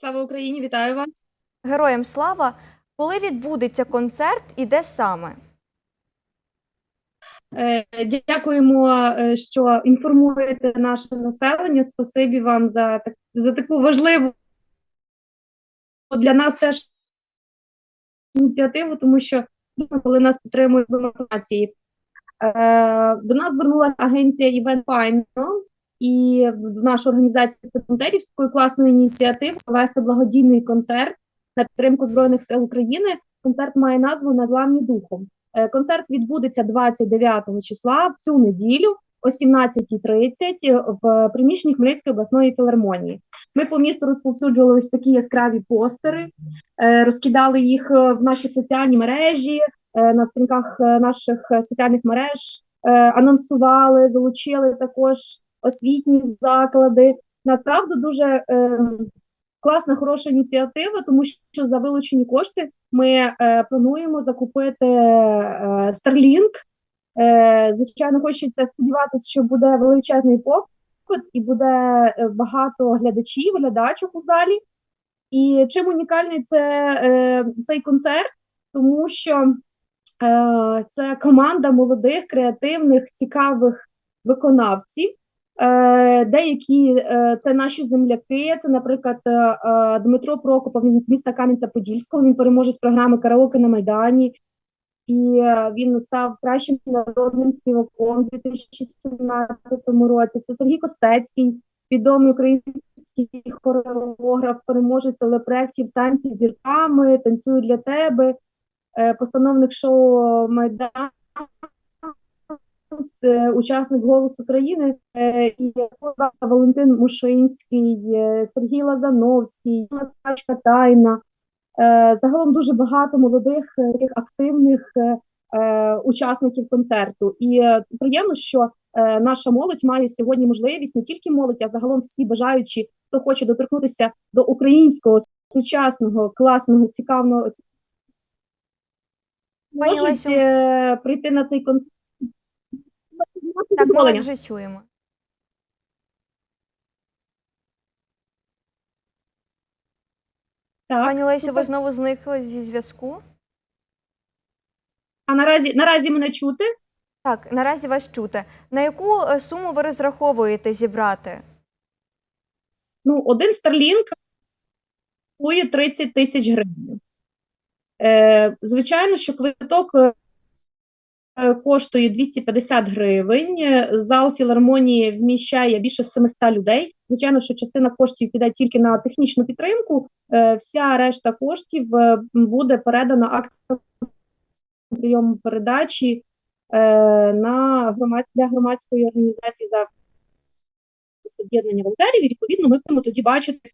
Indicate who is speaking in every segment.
Speaker 1: Слава Україні, вітаю вас.
Speaker 2: Героям слава! Коли відбудеться концерт і де саме?
Speaker 1: Е, Дякуємо, е, що інформуєте наше населення. Спасибі вам за, так- за таку важливу для нас теж ініціативу, тому що коли нас підтримують в інформації. Е, До нас звернулася агенція Event Final і в нашу організацію студентів з такою класною провести благодійний концерт на підтримку Збройних сил України. Концерт має назву Незламні духом. Е, Концерт відбудеться 29 числа в цю неділю о 17.30 в приміщенні Хмельницької обласної філармонії. Ми по місту розповсюджували ось такі яскраві постери, е, розкидали їх е, в наші соціальні мережі, на сторінках наших соціальних мереж, анонсували, залучили також освітні заклади. Насправді дуже е, класна, хороша ініціатива, тому що за вилучені кошти ми е, плануємо закупити е, Starlink. Е, звичайно, хочеться сподіватися, що буде величезний попит і буде е, багато глядачів, глядачок у залі. І чим унікальний це, е, цей концерт, тому що е, це команда молодих, креативних, цікавих виконавців. Е, Деякі е, це наші земляки. Це, наприклад, е, Дмитро Прокопов, він з міста Кам'янця-Подільського. Він переможе з програми Караоке на Майдані. І він став кращим народним співаком у 2017 році. Це Сергій Костецький, відомий український хореограф, переможець телепроєктів танці з зірками, танцюю для тебе, постановник шоу Майдан, е, учасник «Голос України, е, і Валентин Мушинський, е, Сергій Лазановський, Настачка Тайна. Загалом дуже багато молодих таких активних учасників концерту. І приємно, що наша молодь має сьогодні можливість не тільки молодь, а загалом всі бажаючі, хто хоче доторкнутися до українського сучасного, класного, цікавого, можуть прийти на цей концерт.
Speaker 2: Так, ми вас
Speaker 1: Задоволення.
Speaker 2: вже чуємо.
Speaker 1: Так,
Speaker 2: Пані Лесю, ви
Speaker 1: супер.
Speaker 2: знову зникли зі зв'язку?
Speaker 1: А наразі наразі мене чути?
Speaker 2: Так, наразі вас чути. На яку е, суму ви розраховуєте зібрати?
Speaker 1: Ну, один Starlink коштує 30 тисяч гривень. Е, звичайно, що квиток е, е, коштує 250 гривень. Е, Зал філармонії вміщає більше 700 людей. Звичайно, що частина коштів піде тільки на технічну підтримку. Е, вся решта коштів е, буде передана актом прийому передачі е, на громад... для громадської організації за об'єднання волонтерів. І відповідно ми будемо тоді бачити,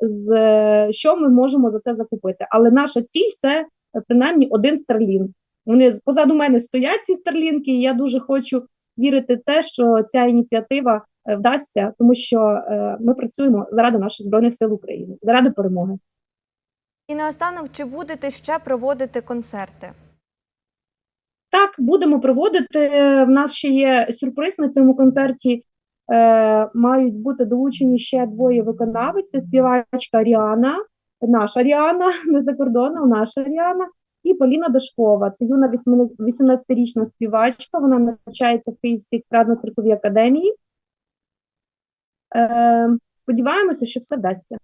Speaker 1: з е, що ми можемо за це закупити. Але наша ціль це е, принаймні один Starlink. Вони позаду мене стоять ці старлінки, і я дуже хочу вірити в те, що ця ініціатива е, вдасться, тому що е, ми працюємо заради наших збройних сил України, заради перемоги.
Speaker 2: І наостанок, чи будете ще проводити концерти?
Speaker 1: Так, будемо проводити. В нас ще є сюрприз на цьому концерті. Е, мають бути долучені ще двоє виконавиць. Це співачка Ріана, наша Ріана, не за кордоном, наша Ріана, і Поліна Дашкова. Це юна 18 18-річна співачка. Вона навчається в Київській естрадно-цирковій академії. Е, сподіваємося, що все вдасться.